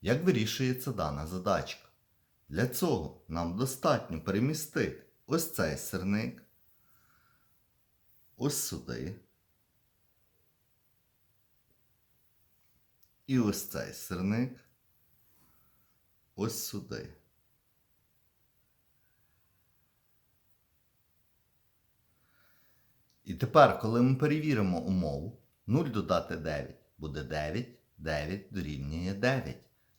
Як вирішується дана задачка? Для цього нам достатньо перемістити ось цей сирник, ось сюди. І ось цей сирник ось сюди. І тепер, коли ми перевіримо умову, 0 додати 9 буде 9, 9 дорівнює 9.